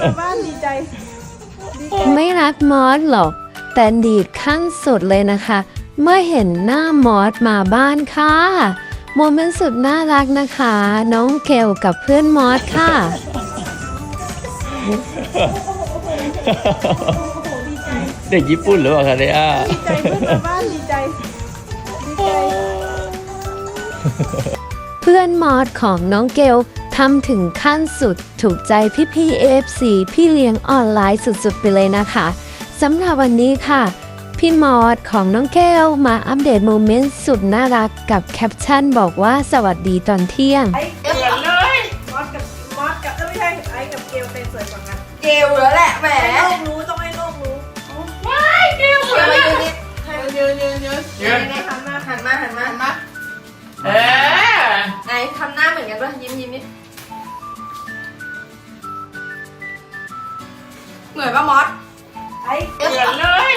กลับบ้านดีใจดีใจไม่รักมอสหรอก แต่ดีดขั้นสุดเลยนะคะ เมื่อเห็นหน้ามอสมาบ้านค่ะโมเมนต์สุดน่ารักนะคะ น้องเกลกับเพื่อนมอสค่ะ เด็กญี่ปุ่นหรือเปล่าคะเนี่ยดีใจเพื่อนกลับบ้านดีใจดีใจ เพื่อนมอสของน้องเกล ทำถึงขั้นสุดถูกใจพี่พี่เอฟซีพี่เลี้ยงออนไลน์สุดๆไปเลยนะคะสำหรับวันนี้ค่ะ พี่มอสของน้องเกลมาอัปเดตโมเมนต์สุดน่ารักกับแคปชั่นบอกว่าสวัสดีตอนเที่ยง ไอ้เกินเลยมอสกับมอสกับเอ้ยไม่ใช่ไอ้กับเกลใครสวยกว่ากันเกลแล้วแหละแหมให้โลกรู้ต้องให้โลกรู้เกลมายืนนิดยืนยืนยืนยืนหันมาหันมาหันมาหันมาเออไหนทำหน้าเหมือนกันป่ะยิ้มยิ้มนิด เหมือนป่ะมอสไอ้เกินเลย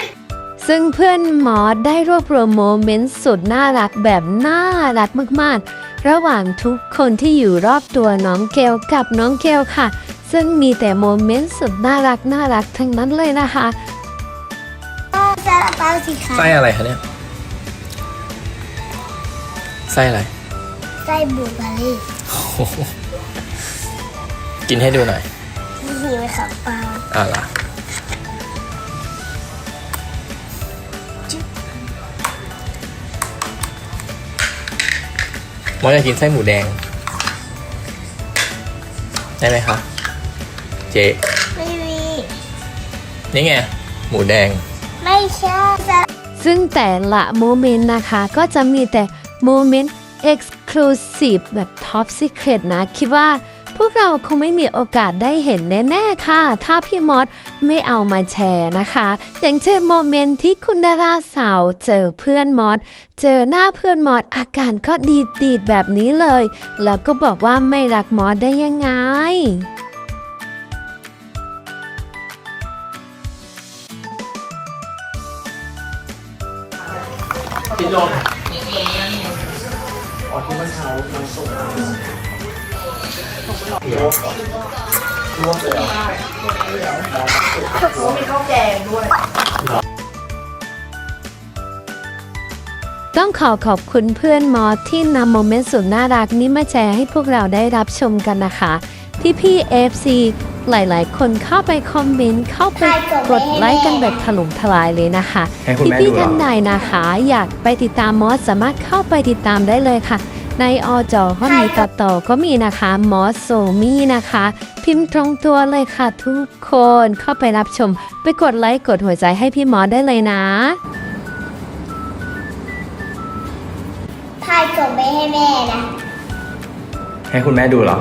ซึ่งเพื่อนมอสได้รวบรวมโมเมนต์สุดน่ารักแบบน่ารักมากๆ ระหว่างทุกคนที่อยู่รอบตัวน้องเกลกับน้องเกลค่ะ ซึ่งมีแต่โมเมนต์สุดน่ารักน่ารักทั้งนั้นเลยนะคะซาลาเปาสิคะไส้อะไรคะเนี่ยไส้อะไรไส้บลูเบอร์รี่กินให้ดูหน่อยที่หิวค่ะเปา อะล่ะมอสอยากกินไส้หมูแดง ได้ไหมคะเจ๊ไม่มีนี่ไง หมูแดง ไม่ใช่ซาซึ่งแต่ละโมเมนต์นะคะ ก็จะมีแต่โมเมนต์ Exclusive แบบ Top Secret นะ คิดว่า พวกเราคงไม่มีโอกาสได้เห็นแน่ๆค่ะ ถ้าพี่มอสไม่เอามาแชร์นะคะ อย่างเช่นโมเมนต์ที่คุณดาราสาวเจอเพื่อนมอสเจอหน้าเพื่อนมอสอาการก็ดีดีดๆแบบนี้เลย แล้วก็บอกว่าไม่รักมอสได้ยังไงต้อง ขอขอบคุณเพื่อนมอสที่นำโมเมนต์สุดน่ารักนี้มาแชร์ให้พวกเราได้รับชมกันนะคะพี่พี่เอฟซีหลายๆ คนเข้าไปคอมเมนต์เข้าไปกดไลค์กันแบบถล่มทลายเลยนะคะ ให้คุณพี่แม่พี่ดูเหรอ ท่านใดนะคะ อยากไปติดตามมอสสามารถเข้าไปติดตามได้เลยค่ะ ในอจอก็มีตัดต่อก็มีนะคะมอสโซมี่นะคะ พิมพ์ตรงตัวเลยค่ะทุกคนเข้าไปรับชม ไปกดไลค์กดหัวใจให้พี่มอสได้เลยนะถ่ายส่งไปให้แม่นะ ให้คุณแม่ดูเหรอ